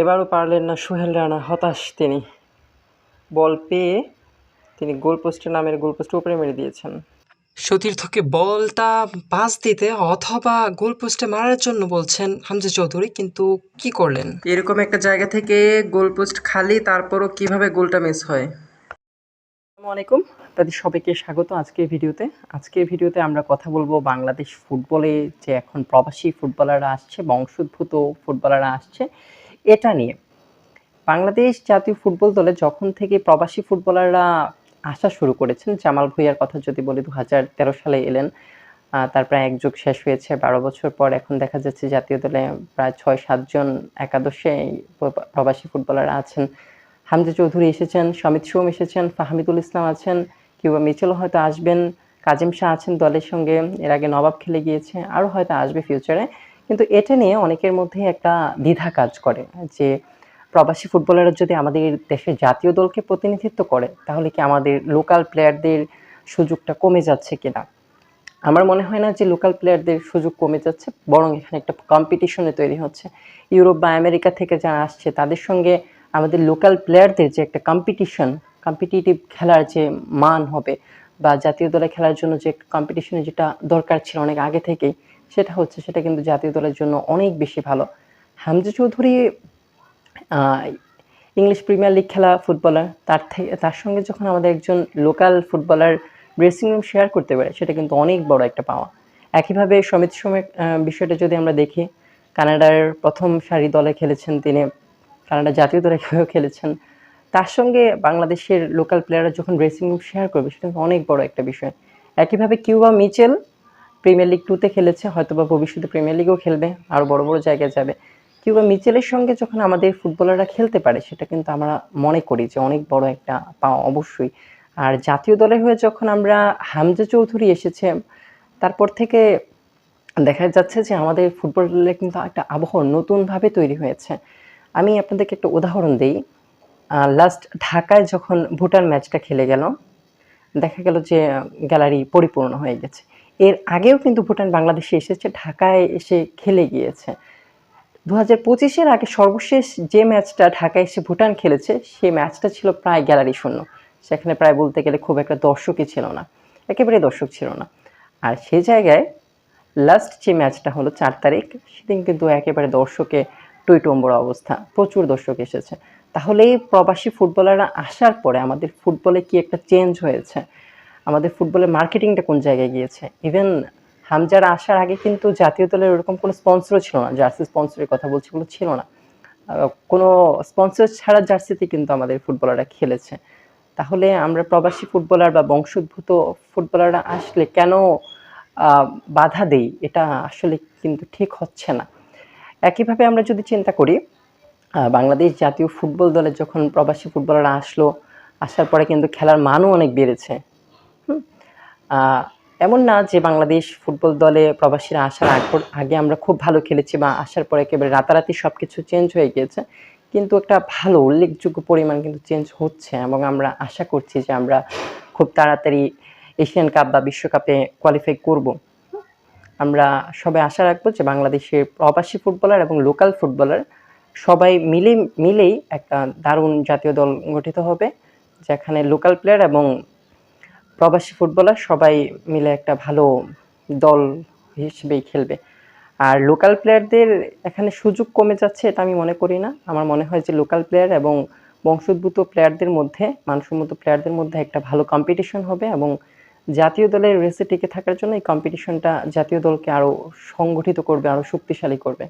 এবারও পারলেন না সোহেল রানা হতাশ তিনি। বল পেয়ে তিনি গোল পোস্টের নামের গোল পোস্টের উপরে মেরে দিয়েছেন। সতীর্থকে বলটা পাস দিতে অথবা গোল পোস্টে মারার জন্য বলছেন হামজা চৌধুরী কিন্তু কি করলেন? এরকম একটা জায়গা থেকে গোল পোস্ট খালি তারপরও কীভাবে গোলটা মিস হয়? আসসালামু আলাইকুম আপনাদের সবাইকে স্বাগত আজকের ভিডিওতে। আজকের ভিডিওতে আমরা কথা বলব বাংলাদেশ ফুটবলে যে এখন প্রবাসী ফুটবলাররা আসছে বংশোদ্ভূত ফুটবলাররা আসছে। এটা নিয়ে। বাংলাদেশ জাতীয় ফুটবল দলে যখন থেকে প্রবাসী ফুটবলাররা আসা শুরু করেছেন, জামাল ভুইয়ার কথা যদি বলি দু হাজার তেরো সালে এলেন। তার প্রায় এক যুগ শেষ হয়েছে, বারো বছর পর এখন দেখা যাচ্ছে জাতীয় দলে প্রায় ছয় সাতজন একাদশে প্রবাসী ফুটবলাররা আছেন। হামজা চৌধুরী এসেছেন, সমিত সোম এসেছেন, ফাহমিদুল ইসলাম আছেন, কিংবা মিচেল হয়তো আসবেন, কাজিম শাহ আছেন দলের সঙ্গে, এর আগে নবাব খেলে গিয়েছে, আরও হয়তো আসবে ফিউচারে কিন্তু এটা নিয়ে অনেকের মধ্যে একটা দ্বিধা কাজ করে যে প্রবাসী ফুটবলাররা যদি আমাদের দেশের জাতীয় দলকে প্রতিনিধিত্ব করে, তাহলে কি আমাদের লোকাল প্লেয়ারদের সুযোগটা কমে যাচ্ছে কিনা? আমার মনে হয় না যে লোকাল প্লেয়ারদের সুযোগ কমে যাচ্ছে, বরং এখানে একটা কম্পিটিশনে তৈরি হচ্ছে। ইউরোপ বা আমেরিকা থেকে যারা আসছে, তাদের সঙ্গে আমাদের লোকাল প্লেয়ারদের যে একটা কম্পিটিশন কম্পিটিটিভ খেলার যে মান হবে, বা জাতীয় দলে খেলার জন্য যে কম্পিটিশনে যেটা দরকার ছিল অনেক আগে থেকেই সেটা হচ্ছে সেটা কিন্তু জাতীয় দলের জন্য অনেক বেশি ভালো। Hamza Chowdhury English Premier League খেলা ফুটবলার, তার থেকে তার সঙ্গে যখন আমাদের একজন local footballer dressing room share করতে পারে, সেটা কিন্তু অনেক বড় একটা পাওয়া। একইভাবে সমিত সোমের বিষয়টা যদি আমরা দেখি, কানাডার প্রথম সারি দলে খেলেছেন তিনি, কানাডা জাতীয় দলে খেলেছেন। তার সঙ্গে বাংলাদেশের লোকাল প্লেয়াররা যখন ড্রেসিং রুম শেয়ার করবে, সেটা অনেক বড় একটা বিষয়। একইভাবে কিউবা মিচেল প্রিমিয়ার লিগ টুতে খেলেছে হয়তো বা ভবিষ্যতে প্রিমিয়ার লিগেও খেলবে আরও বড় বড় জায়গায় যাবে। কিংবা মিচেলের সঙ্গে যখন আমাদের ফুটবলাররা খেলতে পারে, সেটা কিন্তু আমরা মনে করি যে অনেক বড় একটা পাওয়া অবশ্যই। আর জাতীয় দলের হয়ে যখন আমরা হামজা চৌধুরী এসেছে, তারপর থেকে দেখা যাচ্ছে যে আমাদের ফুটবলে কিন্তু একটা আবহাওয়া নতুনভাবে তৈরি হয়েছে। আমি আপনাদেরকে একটা উদাহরণ দিই। লাস্ট ঢাকায় যখন ভুটান ম্যাচটা খেলে গেল, দেখা গেল যে গ্যালারি পরিপূর্ণ হয়ে গেছে। এর আগেও কিন্তু ভুটান বাংলাদেশে এসেছে, ঢাকায় এসে খেলে গিয়েছে। দু হাজার পঁচিশের আগে সর্বশেষ যে ম্যাচটা ঢাকায় এসে ভুটান খেলেছে, সেই ম্যাচটা ছিল প্রায় গ্যালারি শূন্য। সেখানে প্রায় বলতে গেলে খুব একটা দর্শকই ছিল না একেবারে দর্শক ছিল না। আর সেই জায়গায় লাস্ট যে ম্যাচটা হলো চার তারিখ, সেদিন কিন্তু একেবারে দর্শকে টইটম্বর অবস্থা, প্রচুর দর্শক এসেছে। তাহলে এই প্রবাসী ফুটবলাররা আসার পরে আমাদের ফুটবলে কি একটা চেঞ্জ হয়েছে? আমাদের ফুটবলের মার্কেটিংটা কোন জায়গায় গিয়েছে? ইভেন হামজার আসার আগে কিন্তু জাতীয় দলের ওরকম কোনো স্পন্সরও ছিল না জার্সি স্পন্সরের কথা বলছি ওগুলো ছিল না। কোনো স্পন্সর ছাড়া জার্সিতে কিন্তু আমাদের ফুটবলাররা খেলেছে। তাহলে আমরা প্রবাসী ফুটবলার বা বংশোদ্ভূত ফুটবলাররা আসলে কেন বাধা দেই? এটা আসলে কিন্তু ঠিক হচ্ছে না। একইভাবে আমরা যদি চিন্তা করি বাংলাদেশ জাতীয় ফুটবল দলে যখন প্রবাসী ফুটবলাররা আসলো, আসার পরে কিন্তু খেলার মানও অনেক বেড়েছে। এমন না যে বাংলাদেশ ফুটবল দলে প্রবাসীরা আসার আগ আগে আমরা খুব ভালো খেলেছি বা আসার পরে একেবারে রাতারাতি সব কিছু চেঞ্জ হয়ে গিয়েছে। কিন্তু একটা ভালো, উল্লেখযোগ্য পরিমাণ কিন্তু চেঞ্জ হচ্ছে এবং আমরা আশা করছি যে আমরা খুব তাড়াতাড়ি এশিয়ান কাপ বা বিশ্বকাপে কোয়ালিফাই করব। আমরা সবাই আশা রাখব যে বাংলাদেশের প্রবাসী ফুটবলার এবং লোকাল ফুটবলার সবাই মিলে মিলেই একটা দারুণ জাতীয় দল গঠিত হবে, যেখানে লোকাল প্লেয়ার এবং প্রবাসী ফুটবলার সবাই মিলে একটা ভালো দল হিসেবেই খেলবে। আর লোকাল প্লেয়ারদের এখানে সুযোগ কমে যাচ্ছে এটা আমি মনে করি না। আমার মনে হয় যে লোকাল প্লেয়ার এবং বংশোদ্ভূত প্লেয়ারদের মধ্যে, মানসম্মত প্লেয়ারদের মধ্যে একটা ভালো কম্পিটিশন হবে এবং জাতীয় দলের রেসে টিকে থাকার জন্য এই কম্পিটিশনটা জাতীয় দলকে আরও সংগঠিত করবে আরও শক্তিশালী করবে।